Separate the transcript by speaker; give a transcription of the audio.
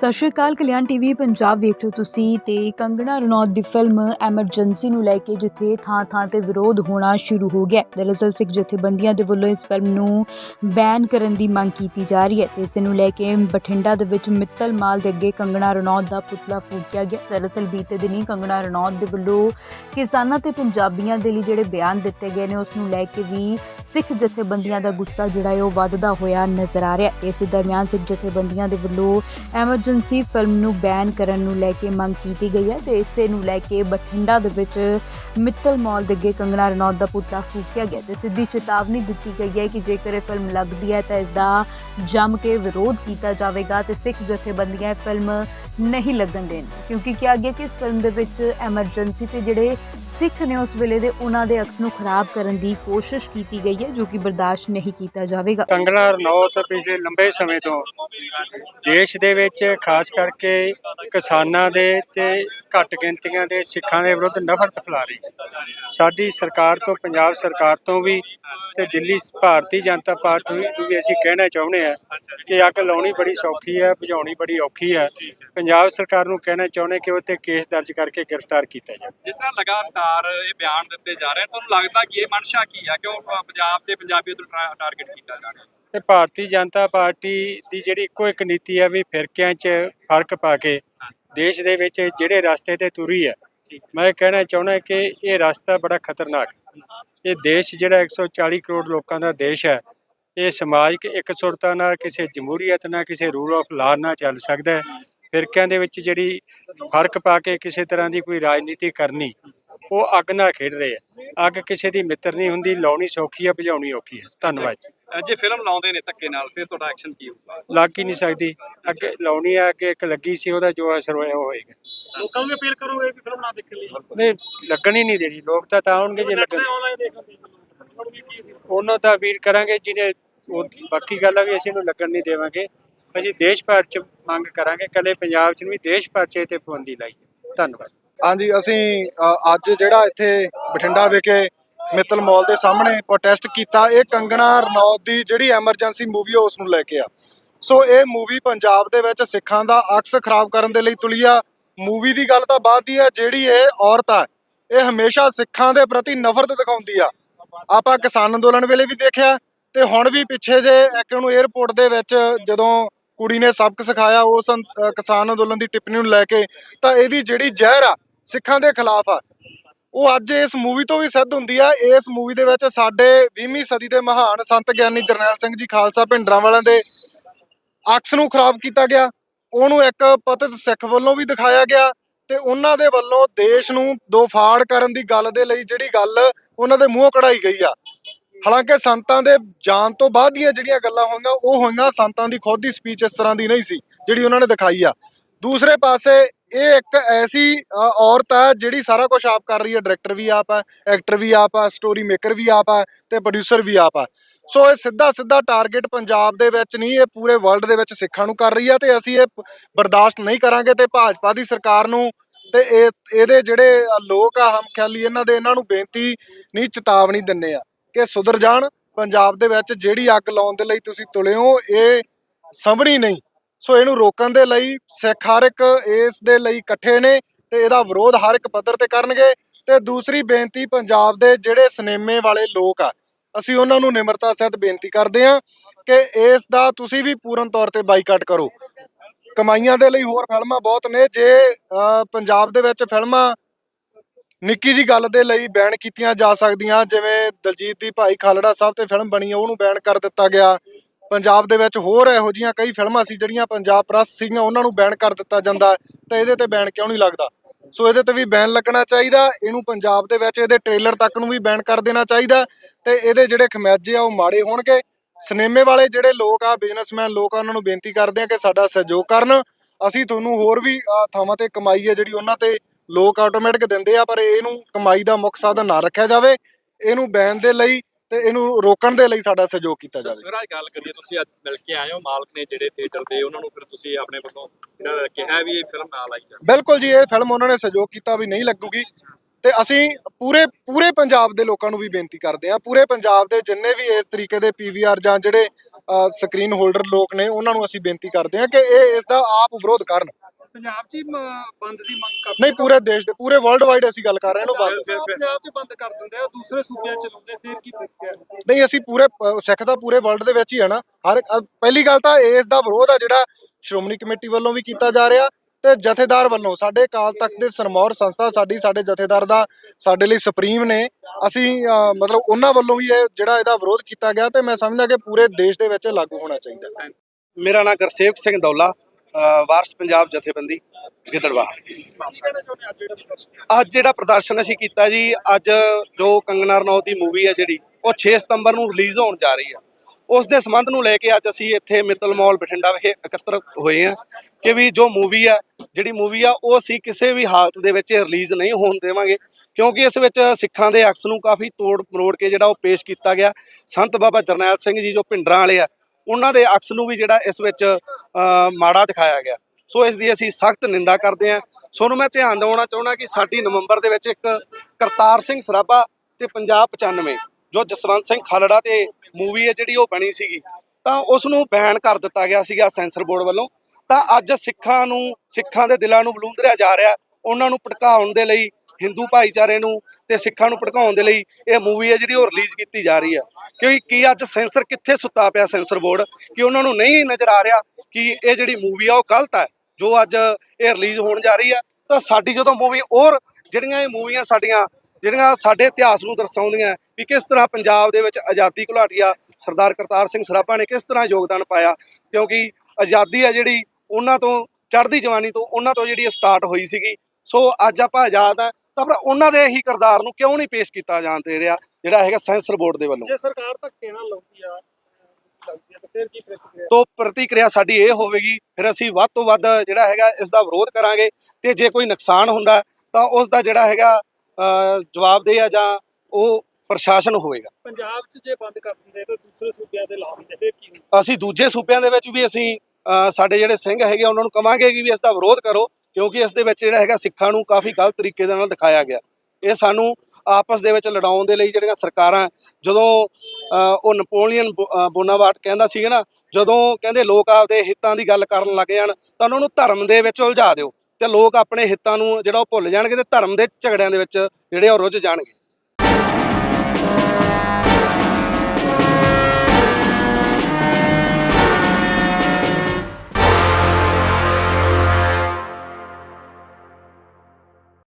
Speaker 1: ਸਤਿ ਸ਼੍ਰੀ ਅਕਾਲ, ਕਲਿਆਣ ਟੀਵੀ, ਪੰਜਾਬ ਵੇਖ ਰਹੇ ਹੋ ਤੁਸੀਂ ਤੇ ਕੰਗਣਾ ਰਣੌਤ ਦੀ ਫਿਲਮ ਐਮਰਜੈਂਸੀ ਨੂੰ ਲੈ ਕੇ ਜਿੱਥੇ ਥਾਂ-ਥਾਂ ਤੇ ਵਿਰੋਧ ਹੋਣਾ ਸ਼ੁਰੂ ਹੋ ਗਿਆ। ਦਰਅਸਲ ਸਿੱਖ ਜਥੇਬੰਦੀਆਂ ਦੇ ਵੱਲੋਂ ਇਸ ਫਿਲਮ ਨੂੰ ਬੈਨ ਕਰਨ ਦੀ ਮੰਗ ਕੀਤੀ ਜਾ ਰਹੀ ਹੈ ਤੇ ਇਸ ਨੂੰ ਲੈ ਕੇ ਬਠਿੰਡਾ ਦੇ ਵਿੱਚ ਮਿੱਤਲ ਮਾਲ ਦੇ ਅੱਗੇ ਕੰਗਣਾ ਰਣੌਤ ਦਾ ਪੁਤਲਾ ਫੂਕਿਆ ਗਿਆ। ਦਰਅਸਲ ਬੀਤੇ ਦਿਨੀ ਕੰਗਣਾ ਰਣੌਤ ਦੇ ਵੱਲੋਂ ਕਿਸਾਨਾਂ ਤੇ ਪੰਜਾਬੀਆਂ ਦੇ ਲਈ ਜਿਹੜੇ ਬਿਆਨ ਦਿੱਤੇ ਗਏ ਨੇ, ਉਸ ਨੂੰ ਲੈ ਕੇ ਵੀ ਸਿੱਖ ਜਥੇਬੰਦੀਆਂ ਦਾ ਗੁੱਸਾ ਜਿਹੜਾ ਹੈ ਉਹ ਵੱਧਦਾ ਹੋਇਆ ਨਜ਼ਰ ਆ ਰਿਹਾ ਹੈ। ਇਸੇ ਦਰਮਿਆਨ ਸਿੱਖ ਜਥੇਬੰਦੀਆਂ ਦੇ ਵੱਲੋਂ ਐਮਰਜੈਂਸੀ ਐਮਰਜੈਂਸੀ ਫਿਲਮ ਨੂੰ ਬੈਨ ਕਰਨ ਨੂੰ ਲੈ ਕੇ ਮੰਗ ਕੀਤੀ ਗਈ ਹੈ ਤੇ ਇਸੇ ਨੂੰ ਲੈ ਕੇ ਬਠਿੰਡਾ ਦੇ ਵਿੱਚ ਮਿੱਤਲ ਮਾਲ ਦੇ ਅੱਗੇ ਕੰਗਣਾ ਰਣੌਤ ਦਾ ਪੁਤਲਾ ਫੂਕਿਆ ਗਿਆ ਤੇ ਸਿੱਧੀ ਚੇਤਾਵਨੀ ਦਿੱਤੀ ਗਈ ਹੈ ਕਿ ਜੇਕਰ ਇਹ ਫਿਲਮ ਲੱਗਦੀ ਹੈ ਤਾਂ ਇਸ ਦਾ ਜੰਮ ਕੇ ਵਿਰੋਧ ਕੀਤਾ ਜਾਵੇਗਾ ਤੇ ਸਿੱਖ ਜਥੇਬੰਦੀਆਂ ਇਹ ਫਿਲਮ ਨਹੀਂ ਲੱਗਣ ਦੇਣ ਕਿਉਂਕਿ ਕਿਹਾ ਗਿਆ ਕਿ ਇਸ ਫਿਲਮ ਦੇ ਵਿੱਚ ਐਮਰਜੈਂਸੀ ਤੇ ਜਿਹੜੇ ਸਿੱਖ ਨੇ ਉਸ ਵੇਲੇ ਦੇ ਉਹਨਾਂ ਦੇ ਅਕਸ ਨੂੰ ਖਰਾਬ ਕਰਨ ਦੀ ਕੋਸ਼ਿਸ਼ ਕੀਤੀ ਗਈ ਹੈ ਜੋ ਕਿ ਬਰਦਾਸ਼ਤ ਨਹੀਂ ਕੀਤਾ ਜਾਵੇਗਾ।
Speaker 2: ਕੰਗਣਾ ਰਣੌਤ ਪਿਛਲੇ ਲੰਬੇ ਸਮੇਂ ਤੋਂ ਦੇਸ਼ ਦੇ ਵਿੱਚ ਖਾਸ ਕਰਕੇ ਕਿਸਾਨਾਂ ਦੇ ਤੇ ਘੱਟ ਗਿਣਤੀਆਂ ਦੇ ਸਿੱਖਾਂ ਦੇ ਵਿਰੁੱਧ ਨਫ਼ਰਤ ਫੈਲਾ ਰਹੀ ਹੈ। ਸਾਡੀ ਸਰਕਾਰ ਤੋਂ ਪੰਜਾਬ ਸਰਕਾਰ ਤੋਂ ਵੀ ਤੇ ਦਿੱਲੀ ਭਾਰਤੀ ਜਨਤਾ ਪਾਰਟੀ ਨੂੰ ਵੀ ਅਸੀਂ ਕਹਿਣਾ ਚਾਹੁੰਦੇ ਆ ਕਿ ਅੱਗ ਲਾਉਣੀ ਬੜੀ ਸੌਖੀ ਹੈ ਬੁਝਾਉਣੀ ਬੜੀ ਔਖੀ ਹੈ। ਪੰਜਾਬ ਸਰਕਾਰ ਨੂੰ ਕਹਿਣਾ ਚਾਹੁੰਦੇ ਕਿ ਉਹ ਤੇ ਕੇਸ ਦਰਜ ਕਰਕੇ ਗ੍ਰਿਫਤਾਰ ਕੀਤਾ ਜਾਵੇ।
Speaker 3: ਜਿਸ ਤਰ੍ਹਾਂ ਲਗਾਤਾਰ ਇਹ ਬਿਆਨ ਦਿੱਤੇ ਜਾ ਰਹੇ ਹਨ, ਤੁਹਾਨੂੰ ਲੱਗਦਾ ਕਿ ਇਹ ਮਨਸ਼ਾ ਕੀ ਹੈ ਅ, ਪੰਜਾਬ ਤੇ ਪੰਜਾਬੀਅਤ ਨੂੰ ਟਾਰਗੇਟ ਕੀਤਾ ਜਾ ਰਿਹਾ?
Speaker 2: ਤੇ ਭਾਰਤੀ ਜਨਤਾ ਪਾਰਟੀ ਦੀ ਜਿਹੜੀ ਇੱਕੋ ਇੱਕ ਨੀਤੀ ਹੈ ਵੀ ਫਿਰਕਿਆਂ 'ਚ ਫ਼ਰਕ ਪਾ ਕੇ ਦੇਸ਼ ਦੇ ਵਿੱਚ ਜਿਹੜੇ ਰਸਤੇ ਤੇ ਤੁਰੀ ਹੈ ਮੈਂ ਕਹਿਣਾ ਚਾਹੁੰਦਾ ਕਿ ਇਹ ਰਸਤਾ ਬੜਾ ਖਤਰਨਾਕ ਹੈ ਇਹ ਦੇਸ਼ ਜਿਹੜਾ 140 ਕਰੋੜ ਲੋਕਾਂ ਦਾ ਦੇਸ਼ ਹੈ ਇਹ ਸਮਾਜਿਕ ਇਕਸੁਰਤਾ ਨਾਲ ਕਿਸੇ ਜਮਹੂਰੀਅਤ ਨਾਲ ਕਿਸੇ ਰੂਲ ਆਫ ਲਾ ਨਾਲ ਚੱਲ ਸਕਦਾ ਹੈ। ਫਿਰਕਿਆਂ ਦੇ ਵਿੱਚ ਜਿਹੜੀ ਫ਼ਰਕ ਪਾ ਕੇ ਕਿਸੇ ਤਰ੍ਹਾਂ ਦੀ ਕੋਈ ਰਾਜਨੀਤੀ ਕਰਨੀ ਉਹ ਅੱਗ ਨਾਲ ਖੇਡ ਰਹੇ ਆ। ਅੱਗ ਕਿਸੇ ਦੀ ਮਿੱਤਰ ਨਹੀਂ ਹੁੰਦੀ ਲਾਉਣੀ ਸੌਖੀ ਹੈ ਬੁਝਾਉਣੀ ਔਖੀ ਹੈ ਧੰਨਵਾਦ ਜੀ।
Speaker 3: ਜੇ ਫਿਲਮ ਲਾਉਂਦੇ ਨੇ ਧੱਕੇ ਨਾਲ ਫਿਰ ਤੁਹਾਡਾ ਐਕਸ਼ਨ ਕੀ ਹੋਊਗਾ?
Speaker 2: ਲੱਗ ਹੀ ਨਹੀਂ ਸਕਦੀ। ਅੱਗੇ ਲਾਉਣੀ ਆ ਕਿ ਇੱਕ ਲੱਗੀ ਸੀ ਉਹਦਾ ਜੋ ਅਸਰ ਹੋਇਆ ਉਹ ਹੋਏਗਾ।
Speaker 4: ਲੋਕਾਂ ਨੂੰ ਅਪੀਲ ਕਰੋਗੇ ਕਿ ਫਿਲਮ ਨਾ ਦੇਖਣ ਲਈ?
Speaker 2: ਨਹੀਂ ਲੱਗਣ ਹੀ ਨਹੀਂ ਦੇਣੀ। ਲੋਕ ਤਾਂ ਤਾਂ ਆਉਣਗੇ ਜੇ ਲੱਗਣ।
Speaker 4: ਨੂੰ
Speaker 2: ਉਹਨਾਂ ਦਾ ਅਪੀਲ ਕਰਾਂਗੇ ਜਿਹਨੇ ਉਹ ਬਾਕੀ ਗੱਲ ਆ ਵੀ ਅਸੀਂ ਇਹਨੂੰ ਲੱਗਣ ਨਹੀਂ ਦੇਵਾਂਗੇ। ਅਸੀਂ ਦੇਸ਼ ਭਰ ਚ ਮੰਗ ਕਰਾਂਗੇ। ਕੱਲੇ ਪੰਜਾਬ ਚ ਨਹੀਂ ਦੇਸ਼ ਭਰ ਚ ਇਹ ਤੇ ਪਾਬੰਦੀ ਲਾਈ ਹੈ। ਧੰਨਵਾਦ।
Speaker 5: ਹਾਂਜੀ ਅਸੀਂ ਅ, ਅੱਜ ਜਿਹੜਾ ਇੱਥੇ ਬਠਿੰਡਾ ਵਿਖੇ ਮਿੱਤਲ ਮਾਲ ਦੇ ਸਾਹਮਣੇ ਪ੍ਰੋਟੈਸਟ ਕੀਤਾ। ਇਹ ਕੰਗਣਾ ਰਣੌਤ ਦੀ ਜਿਹੜੀ ਐਮਰਜੈਂਸੀ ਮੂਵੀ ਉਸ ਨੂੰ ਲੈ ਕੇ ਆ। ਸੋ ਇਹ ਮੂਵੀ ਪੰਜਾਬ ਦੇ ਵਿੱਚ ਸਿੱਖਾਂ ਦਾ ਅਕਸ ਖਰਾਬ ਕਰਨ ਦੇ ਲਈ ਤੁਲੀ ਆ। ਮੂਵੀ ਦੀ ਗੱਲ ਤਾਂ ਬਾਅਦ ਦੀ ਆ ਜਿਹੜੀ ਇਹ ਔਰਤ ਆ ਇਹ ਹਮੇਸ਼ਾ ਸਿੱਖਾਂ ਦੇ ਪ੍ਰਤੀ ਨਫ਼ਰਤ ਦਿਖਾਉਂਦੀ ਆ। ਆਪਾਂ ਕਿਸਾਨ ਅੰਦੋਲਨ ਵੇਲੇ ਵੀ ਦੇਖਿਆ ਤੇ ਹੁਣ ਵੀ ਪਿੱਛੇ ਜੇ ਇੱਕ ਨੂੰ 에어ਪੋਰਟ ਦੇ ਵਿੱਚ ਜਦੋਂ ਕੁੜੀ ਨੇ ਸਬਕ ਸਿਖਾਇਆ ਉਸ ਅੰ- ਅ, ਕਿਸਾਨ ਅੰਦੋਲਨ ਦੀ ਟਿੱਪਣੀ ਨੂੰ ਲੈ ਕੇ ਤਾਂ ਇਹਦੀ ਜਿਹੜੀ ਜ਼ਹਿਰ ਆ ਸਿੱਖਾਂ ਦੇ ਖਿਲਾਫ ਆ। ਉਹ ਅੱਜ ਇਸ ਮੂਵੀ ਤੋਂ ਵੀ ਸਿੱਧ ਹੁੰਦੀ ਆ। ਇਸ ਮੂਵੀ ਦੇ ਵਿੱਚ ਸਾਡੇ 20ਵੀਂ ਸਦੀ ਦੇ ਮਹਾਨ ਸੰਤ ਗਿਆਨੀ ਜਰਨੈਲ ਸਿੰਘ ਜੀ ਖਾਲਸਾ ਭਿੰਡਰਾਂ ਵਾਲਿਆਂ ਦੇ ਅਕਸ ਨੂੰ ਖਰਾਬ ਕੀਤਾ ਗਿਆ। ਉਹਨੂੰ ਇੱਕ ਪਤਿਤ ਸਿੱਖ ਵੱਲੋਂ ਵੀ ਦਿਖਾਇਆ ਗਿਆ ਤੇ ਉਹਨਾਂ ਦੇ ਵੱਲੋਂ ਦੇਸ਼ ਨੂੰ ਦੋ ਫਾੜ ਕਰਨ ਦੀ ਗੱਲ ਦੇ ਲਈ ਜਿਹੜੀ ਗੱਲ ਉਹਨਾਂ ਦੇ ਮੂੰਹੋਂ ਕਢਾਈ ਗਈ ਆ। ਹਾਲਾਂਕਿ ਸੰਤਾਂ ਦੇ ਜਾਣ ਤੋਂ ਬਾਅਦ ਦੀਆਂ ਜਿਹੜੀਆਂ ਗੱਲਾਂ ਹੋਈਆਂ, ਉਹ ਹੋਈਆਂ ਸੰਤਾਂ ਦੀ ਖੁਦ ਦੀ ਸਪੀਚ ਇਸ ਤਰ੍ਹਾਂ ਦੀ ਨਹੀਂ ਸੀ, ਜਿਹੜੀ ਉਹਨਾਂ ਨੇ ਦਿਖਾਈ ਆ। ਦੂਸਰੇ ਪਾਸੇ ਇਹ ਇੱਕ ਐਸੀ ਔਰਤ ਆ ਜਿਹੜੀ ਸਾਰਾ ਕੁਝ ਆਪ ਕਰ ਰਹੀ ਹੈ। ਡਾਇਰੈਕਟਰ ਵੀ ਆਪ ਹੈ ਐਕਟਰ ਵੀ ਆਪ ਹੈ ਸਟੋਰੀ ਮੇਕਰ ਵੀ ਆਪ ਹੈ ਤੇ ਪ੍ਰੋਡਿਊਸਰ ਵੀ ਆਪ ਹੈ ਸੋ ਇਹ ਸਿੱਧਾ ਸਿੱਧਾ ਟਾਰਗੇਟ ਪੰਜਾਬ ਦੇ ਵਿੱਚ ਨਹੀਂ, ਇਹ ਪੂਰੇ ਵਰਲਡ ਦੇ ਵਿੱਚ ਸਿੱਖਾਂ ਨੂੰ ਕਰ ਰਹੀ ਹੈ ਤੇ ਅਸੀਂ ਇਹ ਬਰਦਾਸ਼ਤ ਨਹੀਂ ਕਰਾਂਗੇ ਤੇ ਭਾਜਪਾ ਦੀ ਸਰਕਾਰ ਨੂੰ ਤੇ ਇਹ, ਇਹਦੇ ਜਿਹੜੇ ਲੋਕ ਆ ਹਮ ਖਿਆਲੀ ਇਹਨਾਂ ਦੇ, ਇਹਨਾਂ ਨੂੰ ਬੇਨਤੀ ਨਹੀਂ, ਚੇਤਾਵਨੀ ਦਿੰਨੇ ਆ ਕਿ ਸੁਧਰ ਜਾਣ। ਪੰਜਾਬ ਦੇ ਵਿੱਚ ਜਿਹੜੀ ਅੱਗ ਲਾਉਣ ਦੇ ਲਈ ਤੁਸੀਂ ਤੁਲੇ ਹੋ, ਇਹ ਸੰਭਣੀ ਨਹੀਂ। ਸੋ ਇਹਨੂੰ ਰੋਕਣ ਦੇ ਲਈ ਸਿੱਖ ਹਰ ਇੱਕ ਇਸ ਦੇ ਲਈ ਇਕੱਠੇ ਨੇ ਤੇ ਇਹਦਾ ਵਿਰੋਧ ਹਰ ਇੱਕ ਪੱਧਰ ਤੇ ਕਰਨਗੇ। ਤੇ ਦੂਸਰੀ ਬੇਨਤੀ ਪੰਜਾਬ ਦੇ ਜਿਹੜੇ ਸਿਨੇਮੇ ਵਾਲੇ ਲੋਕ ਆ ਅਸੀਂ ਉਹਨਾਂ ਨੂੰ ਨਿਮਰਤਾ ਸਹਿਤ ਬੇਨਤੀ ਕਰਦੇ ਹਾਂ ਕਿ ਇਸ ਦਾ ਤੁਸੀਂ ਵੀ ਪੂਰਨ ਤੌਰ ਤੇ ਬਾਈਕਾਟ ਕਰੋ। ਕਮਾਈਆਂ ਦੇ ਲਈ ਹੋਰ ਫਿਲਮਾਂ ਬਹੁਤ ਨੇ। ਜੇ ਅ, ਪੰਜਾਬ ਦੇ ਵਿੱਚ ਫਿਲਮਾਂ ਨਿੱਕੀ ਜੀ ਗੱਲ ਦੇ ਲਈ ਬੈਨ ਕੀਤੀਆਂ ਜਾ ਸਕਦੀਆਂ ਜਿਵੇਂ ਦਲਜੀਤ ਦੀ ਭਾਈ ਖਾਲੜਾ ਸਾਹਿਬ ਤੇ ਫਿਲਮ ਬਣੀ ਉਹਨੂੰ ਬੈਨ ਕਰ ਦਿੱਤਾ ਗਿਆ। ਪੰਜਾਬ ਦੇ ਵਿੱਚ ਹੋਰ ਇਹੋ ਜੀਆਂ ਕਈ ਫਿਲਮਾਂ ਸੀ ਜਿਹੜੀਆਂ ਪੰਜਾਬ ਪ੍ਰੈਸ ਸੀਗੀਆਂ, ਉਹਨਾਂ ਨੂੰ ਬੈਨ ਕਰ ਦਿੱਤਾ ਜਾਂਦਾ ਤਾਂ ਇਹਦੇ ਤੇ ਬੈਨ ਕਿਉਂ ਨਹੀਂ ਲੱਗਦਾ? ਸੋ ਇਹਦੇ ਤੇ ਵੀ ਬੈਨ ਲੱਗਣਾ ਚਾਹੀਦਾ, ਇਹਨੂੰ ਪੰਜਾਬ ਦੇ ਵਿੱਚ ਇਹਦੇ ਟ੍ਰੇਲਰ ਤੱਕ ਨੂੰ ਵੀ ਬੈਨ ਕਰ ਦੇਣਾ ਚਾਹੀਦਾ ਤੇ ਇਹਦੇ ਜਿਹੜੇ ਖਮੈਜੇ ਆ ਉਹ ਮਾੜੇ ਹੋਣਗੇ। ਸਿਨੇਮੇ ਵਾਲੇ ਜਿਹੜੇ ਲੋਕ ਆ ਬਿਜ਼ਨਸਮੈਨ ਲੋਕ ਆ, ਉਹਨਾਂ ਨੂੰ ਬੇਨਤੀ ਕਰਦੇ ਆ ਕਿ ਸਾਡਾ ਸਹਿਯੋਗ ਕਰਨ। ਅਸੀਂ ਤੁਹਾਨੂੰ ਹੋਰ ਵੀ ਥਾਵਾਂ ਤੇ ਕਮਾਈ ਹੈ ਜਿਹੜੀ ਉਹਨਾਂ ਤੇ ਲੋਕ ਆਟੋਮੈਟਿਕ ਦਿੰਦੇ ਆ, ਪਰ ਇਹਨੂੰ ਕਮਾਈ ਦਾ ਮੁੱਖ ਸਾਧਨ ਨਾ ਰੱਖਿਆ ਜਾਵੇ। ਇਹਨੂੰ ਬੈਨ ਦੇ ਲਈ ਤੇ ਇਹਨੂੰ ਰੋਕਣ ਦੇ ਲਈ ਸਾਡਾ ਸਹਿਯੋਗ ਕੀਤਾ ਜਾਵੇ।
Speaker 3: ਸਰ ਗੱਲ ਕਰੀਏ ਤੁਸੀਂ ਅੱਜ ਮਿਲ ਕੇ ਆਏ ਹੋ ਮਾਲਕ ਨੇ ਜਿਹੜੇ ਥੀਏਟਰ ਦੇ ਉਹਨਾਂ ਨੂੰ ਫਿਰ ਤੁਸੀਂ ਆਪਣੇ ਵੱਲੋਂ ਜਿਹੜਾ ਕਿਹਾ ਵੀ ਇਹ ਫਿਲਮ ਨਾਲ ਆਈ ਜਾਵੇ।
Speaker 5: ਬਿਲਕੁਲ ਜੀ ਇਹ ਫਿਲਮ ਉਹਨਾਂ ਨੇ ਸਹਿਯੋਗ ਕੀਤਾ ਵੀ ਨਹੀਂ ਲੱਗੂਗੀ। ਤੇ ਅਸੀਂ ਪੂਰੇ ਪੂਰੇ ਪੰਜਾਬ ਦੇ ਲੋਕਾਂ ਨੂੰ ਵੀ ਬੇਨਤੀ ਕਰਦੇ ਹਾਂ ਪੂਰੇ ਪੰਜਾਬ ਦੇ ਜਿੰਨੇ ਵੀ ਇਸ ਤਰੀਕੇ ਦੇ ਪੀਵੀਆਰ ਜਾਂ ਜਿਹੜੇ ਸਕਰੀਨ ਹੋਲਡਰ ਲੋਕ ਨੇ ਉਹਨਾਂ ਨੂੰ ਅਸੀਂ ਬੇਨਤੀ ਕਰਦੇ ਹਾਂ ਕਿ ਇਹ ਇਸ ਦਾ ਆਪ ਵਿਰੋਧ ਕਰਨ।
Speaker 6: ਪੰਜਾਬ 'ਚ ਹੀ ਮ- ਬੰਦ ਦੀ ਮੰਗ ਕਰਦੇ
Speaker 5: ਨਹੀਂ ਪੂਰੇ ਦੇਸ਼ ਦੇ ਪੂਰੇ ਵਰਲਡ ਵਾਈਡ ਅਸੀਂ ਗੱਲ ਕਰ ਰਹੇ ਹਾਂ ਇਹਨੂੰ ਬੰਦ।
Speaker 6: ਪੰਜਾਬ ਪੰਜਾਬ 'ਚ ਬੰਦ ਕਰ ਦਿੰਦੇ ਆ ਦੂਸਰੇ ਸੂਬਿਆਂ 'ਚ ਲਾਉਂਦੇ ਫਿਰ ਕੀ ਪ੍ਰਤੀਕਿਰਿਆ
Speaker 5: ਨਹੀਂ ਅਸੀਂ ਪੂਰੇ ਅ, ਸਿੱਖ ਤਾਂ ਪੂਰੇ ਵਰਲਡ ਦੇ ਵਿੱਚ ਹੀ ਨਾ। ਹਰ ਇੱਕ- ਅ, ਪਹਿਲੀ ਗੱਲ ਤਾਂ ਇਸ ਦਾ ਵਿਰੋਧ ਆ ਜਿਹੜਾ ਸ਼੍ਰੋਮਣੀ ਕਮੇਟੀ ਵੱਲੋਂ ਵੀ ਕੀਤਾ ਜਾ ਰਿਹਾ ਤੇ ਜਥੇਦਾਰ ਵੱਲੋਂ। ਸਾਡੇ ਕਾਲ ਤੱਕ ਦੇ ਸਰਮੌਰ ਸੰਸਥਾ ਸਾਡੀ ਸਾਡੇ ਜਥੇਦਾਰ ਦਾ ਸਾਡੇ ਲਈ ਸੁਪਰੀਮ ਨੇ। ਅਸੀਂ ਅ, ਮਤਲਬ ਉਹਨਾਂ ਵੱਲੋਂ ਵੀ ਇਹ ਜਿਹੜਾ ਇਹਦਾ ਵਿਰੋਧ ਕੀਤਾ ਗਿਆ ਤੇ ਮੈਂ ਸਮਝਦਾ ਕਿ ਪੂਰੇ ਦੇਸ਼ ਦੇ ਵਿੱਚ ਲਾਗੂ ਹੋਣਾ ਚਾਹੀਦਾ।
Speaker 7: ਮੇਰਾ ਨਾਮ ਗੁਰਸੇਵਕ ਸਿੰਘ ਦੌਲਾ। ਵਾਰਸ ਪੰਜਾਬ ਜਥੇਬੰਦੀ ਗਿੱਦੜਵਾਹ।
Speaker 6: ਅੱਜ ਜਿਹੜਾ ਪ੍ਰਦਰਸ਼ਨ
Speaker 7: ਅਸੀਂ ਕੀਤਾ ਜੀ, ਅੱਜ ਜੋ ਕੰਗਨਾ ਰਣੌਤ ਦੀ ਮੂਵੀ ਹੈ ਜਿਹੜੀ, ਉਹ 6 ਸਤੰਬਰ ਨੂੰ ਰਿਲੀਜ਼ ਹੋਣ ਜਾ ਰਹੀ ਆ ਉਸ ਦੇ ਸੰਬੰਧ ਨੂੰ ਲੈ ਕੇ ਅੱਜ ਅਸੀਂ ਇੱਥੇ ਮਿੱਤਲ ਮਾਲ ਬਠਿੰਡਾ ਵਿਖੇ ਇਕੱਤਰ ਹੋਏ ਆ ਕਿ ਵੀ ਜੋ ਮੂਵੀ ਆ ਜਿਹੜੀ ਮੂਵੀ ਆ, ਉਹ ਅਸੀਂ ਕਿਸੇ ਵੀ ਹਾਲਤ ਦੇ ਵਿੱਚ ਰਿਲੀਜ਼ ਨਹੀਂ ਹੋਣ ਦੇਵਾਂਗੇ, ਕਿਉਂਕਿ ਇਸ ਵਿੱਚ ਸਿੱਖਾਂ ਦੇ ਅਕਸ ਨੂੰ ਕਾਫੀ ਤੋੜ ਮਰੋੜ ਕੇ ਜਿਹੜਾ ਉਹ ਪੇਸ਼ ਕੀਤਾ ਗਿਆ। ਸੰਤ ਬਾਬਾ ਜਰਨੈਲ ਸਿੰਘ ਜੀ ਜੋ ਭਿੰਡਰਾਂ ਵਾਲੇ ਆ ਉਹਨਾਂ ਦੇ ਅਕਸ ਨੂੰ ਵੀ ਜਿਹੜਾ ਇਸ ਵਿੱਚ ਮਾੜਾ ਦਿਖਾਇਆ ਗਿਆ। ਸੋ ਇਸ ਦੀ ਅਸੀਂ ਸਖਤ ਨਿੰਦਾ ਕਰਦੇ ਹਾਂ। ਸੋਨੂੰ ਮੈਂ ਧਿਆਨ ਦਿਵਾਉਣਾ ਚਾਹੁੰਦਾ ਕਿ ਸਾਡੀ ਨਵੰਬਰ ਦੇ ਵਿੱਚ ਇੱਕ ਕਰਤਾਰ ਸਿੰਘ ਸਰਾਭਾ ਤੇ ਪੰਜਾਬ 95 ਜੋ ਜਸਵੰਤ ਸਿੰਘ ਖਾਲੜਾ ਤੇ ਮੂਵੀ ਹੈ ਜਿਹੜੀ ਉਹ ਬਣੀ ਸੀਗੀ, ਤਾਂ ਉਸ ਨੂੰ ਬੈਨ ਕਰ ਦਿੱਤਾ ਗਿਆ ਸੀਗਾ ਸੈਂਸਰ ਬੋਰਡ ਵੱਲੋਂ। ਤਾਂ ਅੱਜ ਸਿੱਖਾਂ ਨੂੰ, ਸਿੱਖਾਂ ਦੇ ਦਿਲਾਂ ਨੂੰ ਬਲੂੰਦਰਿਆ ਜਾ ਰਿਹਾ, ਉਹਨਾਂ ਨੂੰ ਭਟਕਾਉਣ ਦੇ ਲਈ ਹਿੰਦੂ ਭਾਈਚਾਰੇ ਨੂੰ ਤੇ ਸਿੱਖਾਂ ਨੂੰ ਭੜਕਾਉਣ ਦੇ ਲਈ ਇਹ ਮੂਵੀ ਹੈ ਜਿਹੜੀ ਉਹ ਰਿਲੀਜ਼ ਕੀਤੀ ਜਾ ਰਹੀ ਹੈ। ਕਿਉਂਕਿ ਕੀ ਅੱਜ ਸੈਂਸਰ ਕਿੱਥੇ ਸੁੱਤਾ ਪਿਆ ਸੈਂਸਰ ਬੋਰਡ ਕਿ ਉਹਨਾਂ ਨੂੰ ਨਹੀਂ ਨਜ਼ਰ ਆ ਰਿਹਾ ਕਿ ਇਹ ਜਿਹੜੀ ਮੂਵੀ ਆ ਉਹ ਗਲਤ ਹੈ, ਜੋ ਅੱਜ ਇਹ ਰਿਲੀਜ਼ ਹੋਣ ਜਾ ਰਹੀ ਹੈ। ਤਾਂ ਸਾਡੀ ਜਦੋਂ ਮੂਵੀ ਔਰ ਜਿਹੜੀਆਂ ਇਹ ਮੂਵੀਆਂ ਸਾਡੀਆਂ, ਜਿਹੜੀਆਂ ਸਾਡੇ ਇਤਿਹਾਸ ਨੂੰ ਦਰਸਾਉਂਦੀਆਂ ਵੀ ਕਿਸ ਤਰ੍ਹਾਂ ਪੰਜਾਬ ਦੇ ਵਿੱਚ ਆਜ਼ਾਦੀ ਘੁਲਾਟੀਆ, ਸਰਦਾਰ ਕਰਤਾਰ ਸਿੰਘ ਸਰਾਭਾ ਨੇ ਕਿਸ ਤਰ੍ਹਾਂ ਯੋਗਦਾਨ ਪਾਇਆ, ਕਿਉਂਕਿ ਆਜ਼ਾਦੀ ਆ ਜਿਹੜੀ ਉਹਨਾਂ ਤੋਂ, ਚੜ੍ਹਦੀ ਜਵਾਨੀ ਤੋਂ ਉਹਨਾਂ ਤੋਂ ਜਿਹੜੀ ਸਟਾਰਟ ਹੋਈ ਸੀਗੀ। ਸੋ ਅੱਜ ਆਪਾਂ ਆਜ਼ਾਦ ਆ ਤਾਂ ਪਰ ਉਹਨਾਂ ਦੇ ਹੀ ਕਿਰਦਾਰ ਨੂੰ ਕਿਉਂ ਨਹੀਂ ਪੇਸ਼ ਕੀਤਾ ਜਾਣ ਦੇ ਰਿਹਾ ਜਿਹੜਾ ਹੈਗਾ ਸੈਂਸਰ ਬੋਰਡ ਦੇ ਵੱਲੋਂ?
Speaker 6: ਜੇ ਸਰਕਾਰ ਧੱਕੇ ਨਾਲ ਲਾਉਂਦੀ ਆ ਤਾਂ ਫਿਰ ਕੀ ਪ੍ਰਤੀਕਿਰਿਆ?
Speaker 7: ਸਾਡੀ ਇਹ ਹੋਵੇਗੀ ਫਿਰ ਅਸੀਂ ਵੱਧ ਤੋਂ ਵੱਧ ਜਿਹੜਾ ਹੈਗਾ ਇਸ ਦਾ ਵਿਰੋਧ ਕਰਾਂਗੇ ਤੇ ਜੇ ਕੋਈ ਨੁਕਸਾਨ ਹੁੰਦਾ ਤਾਂ ਉਸ ਦਾ ਜਿਹੜਾ ਹੈਗਾ ਅ, ਜਵਾਬਦੇਹ ਆ ਜਾਂ ਉਹ ਪ੍ਰਸ਼ਾਸਨ ਹੋਵੇਗਾ।
Speaker 6: ਪੰਜਾਬ 'ਚ ਜੇ ਬੰਦ ਕਰ ਦਿੰਦੇ ਤਾਂ ਦੂਸਰੇ ਸੂਬਿਆਂ ਦੇ ਲਾਉਂਦੇ ਫਿਰ ਕੀ?
Speaker 7: ਅਸੀਂ ਦੂਜੇ ਸੂਬਿਆਂ ਦੇ ਵਿੱਚ ਵੀ ਅਸੀਂ ਸਾਡੇ ਜਿਹੜੇ ਸਿੰਘ ਹੈਗੇ ਉਹਨਾਂ ਨੂੰ ਕਵਾਂਗੇ ਕਿ ਵੀ ਇਸ ਦਾ ਵਿਰੋਧ ਕਰੋ ਕਿਉਂਕਿ ਇਸ ਦੇ ਵਿੱਚ ਜਿਹੜਾ ਹੈਗਾ ਸਿੱਖਾਂ ਨੂੰ ਕਾਫੀ ਗਲਤ ਤਰੀਕੇ ਦੇ ਨਾਲ ਦਿਖਾਇਆ ਗਿਆ। ਇਹ ਸਾਨੂੰ ਆਪਸ ਦੇ ਵਿੱਚ ਲੜਾਉਣ ਦੇ ਲਈ ਜਿਹੜੀਆਂ ਸਰਕਾਰਾਂ ਜਦੋਂ ਉਹ ਨਪੋਲੀਅਨ ਬੋ- ਅ, ਕਹਿੰਦਾ ਸੀਗਾ ਨਾ ਜਦੋਂ ਕਹਿੰਦੇ ਲੋਕ ਆਪਦੇ ਹਿੱਤਾਂ ਦੀ ਗੱਲ ਕਰਨ ਲੱਗ ਜਾਣ ਤਾਂ ਉਹਨਾਂ ਨੂੰ ਧਰਮ ਦੇ ਵਿੱਚ ਉਲਝਾ ਦਿਓ। ਤੇ ਲੋਕ ਆਪਣੇ ਹਿੱਤਾਂ ਨੂੰ ਜਿਹੜਾ ਉਹ ਭੁੱਲ ਜਾਣਗੇ ਤੇ ਧਰਮ ਦੇ ਝਗੜਿਆਂ ਦੇ ਵਿੱਚ ਜਿਹੜੇ ਉਹ ਰੁੱਝ ਜਾਣਗੇ।